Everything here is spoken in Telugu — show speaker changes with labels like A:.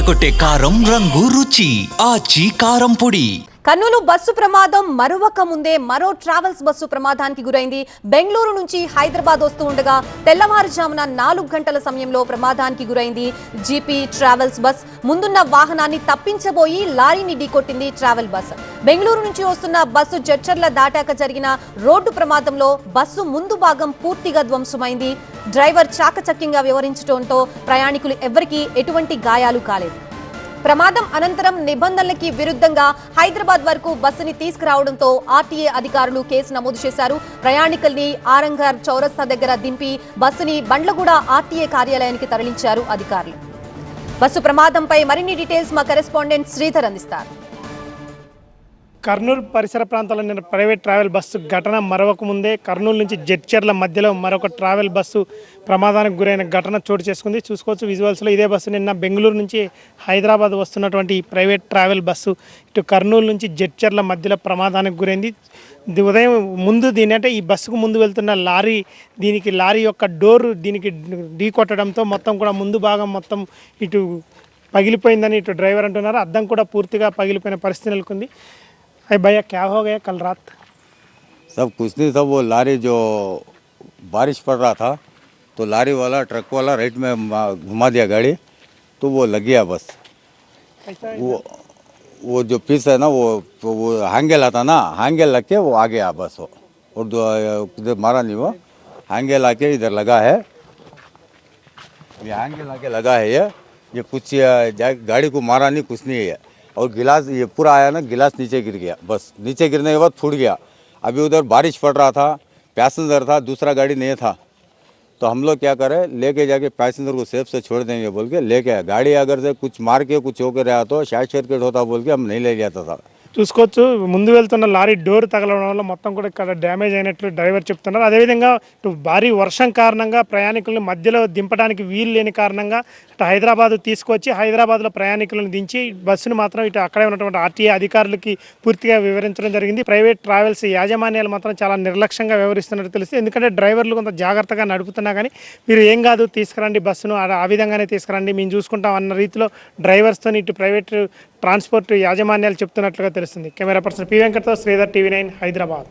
A: అదరగొట్టే కారం రంగు రుచి ఆచి కారం పొడి.
B: కర్నూలు బస్సు ప్రమాదం మరొక ముందే మరో ట్రావెల్స్ బస్సు ప్రమాదానికి గురైంది. బెంగళూరు నుంచి హైదరాబాద్ వస్తూ ఉండగా తెల్లవారుజామున నాలుగు గంటల సమయంలో ప్రమాదానికి గురైంది జీపీ ట్రావెల్స్ బస్. ముందున్న వాహనాన్ని తప్పించబోయి లారీని ఢీకొట్టింది ట్రావెల్ బస్. బెంగళూరు నుంచి వస్తున్న బస్సు జడ్చర్ల దాటాక జరిగిన రోడ్డు ప్రమాదంలో బస్సు ముందు భాగం పూర్తిగా ధ్వంసమైంది. డ్రైవర్ చాకచక్యంగా వివరించడంతో ప్రయాణికులు ఎవ్వరికీ ఎటువంటి గాయాలు కాలేదు. ప్రమాదం అనంతరం నిబంధనలకి విరుద్ధంగా హైదరాబాద్ వరకు బస్సుని తీసుకురావడంతో ఆర్టీఏ అధికారులు కేసు నమోదు చేశారు. ప్రయాణికుల్ని ఆరంగర్ చౌరస్తా దగ్గర దింపి బస్సుని బండ్లగూడ ఆర్టీఏ కార్యాలయానికి తరలించారు అధికారులు. బస్సు ప్రమాదంపై మరిన్ని డీటెయిల్స్ మా కరెస్పాండెంట్ శ్రీధర్ అందిస్తారు.
C: కర్నూలు పరిసర ప్రాంతాల్లో నిన్న ప్రైవేట్ ట్రావెల్ బస్సు ఘటన మరొక ముందే. కర్నూలు నుంచి జడ్చర్ల మధ్యలో మరొక ట్రావెల్ బస్సు ప్రమాదానికి గురైన ఘటన చోటు చేసుకుంది. చూసుకోవచ్చు విజువల్స్లో ఇదే బస్సు నిన్న బెంగళూరు నుంచి హైదరాబాద్ వస్తున్నటువంటి ప్రైవేట్ ట్రావెల్ బస్సు ఇటు కర్నూలు నుంచి జడ్చర్ల మధ్యలో ప్రమాదానికి గురైంది. ఉదయం ముందు దీని అంటే ఈ బస్సుకు ముందు వెళ్తున్న లారీ దీనికి లారీ యొక్క డోర్ దీనికి ఢీ కొట్టడంతో మొత్తం కూడా ముందు భాగం మొత్తం ఇటు పగిలిపోయిందని ఇటు డ్రైవర్ అంటున్నారు. అద్దం కూడా పూర్తిగా పగిలిపోయిన పరిస్థితి నెలకొంది. अरे भैया क्या हो गया कल रात?
D: सब कुछ नहीं सब वो लारी जो बारिश पड़ रहा था तो लारी वाला ट्रक वाला राइट में घुमा दिया गाड़ी तो वो लग गया बस। वो वो जो पीस है ना वो वो हैंगल आता ना हैंगल लग के वो आ गया बस वो। और जो मारा नहीं वो हैंगल आके इधर लगा है। ये हैंगल आके लगा है ये ये कुछ गाड़ी को मारा नहीं कुछ नहीं है और गिलास, ये पूरा आया ना, गिलास नीचे गिर गया, बस। नीचे गिरने के बाद फूट गया। अभी उधर बारिश पड़ रहा था, पैसेंजर था, दूसरा गाड़ी नहीं था। तो हम लोग क्या करें, लेके जाके पैसेंजर को सेफ़ से छोड़ देंगे बोल के, लेके आए। गाड़ी अगर से कुछ मार के, कुछ होकर रहा तो शायद सर्किट होता बोल के हम नहीं ले जाता था।
C: చూసుకోవచ్చు. ముందు వెళ్తున్న లారీ డోర్ తగలడం వల్ల మొత్తం కూడా ఇక్కడ డ్యామేజ్ అయినట్లు డ్రైవర్ చెప్తున్నారు. అదేవిధంగా ఇటు భారీ వర్షం కారణంగా ప్రయాణికులను మధ్యలో దింపడానికి వీలు లేని కారణంగా ఇటు హైదరాబాద్ తీసుకొచ్చి హైదరాబాద్లో ప్రయాణికులను దించి బస్సును మాత్రం ఇటు అక్కడే ఉన్నటువంటి ఆర్టీఏ అధికారులకి పూర్తిగా వివరించడం జరిగింది. ప్రైవేట్ ట్రావెల్స్ యాజమాన్యాలు మాత్రం చాలా నిర్లక్ష్యంగా వివరిస్తున్నట్టు తెలుస్తుంది ఎందుకంటే డ్రైవర్లు కొంత జాగ్రత్తగా నడుపుతున్నా కానీ మీరు ఏం కాదు తీసుకురండి బస్సును ఆ విధంగానే తీసుకురండి మేము చూసుకుంటాం అన్న రీతిలో డ్రైవర్స్తో ఇటు ప్రైవేట్ ట్రాన్స్పోర్ట్ యాజమాన్యాలు చెప్తున్నట్లుగా తెలుస్తుంది. కెమెరా పర్సన్ పి వెంకట్తో శ్రీధర్ టీవీ నైన్ హైదరాబాద్.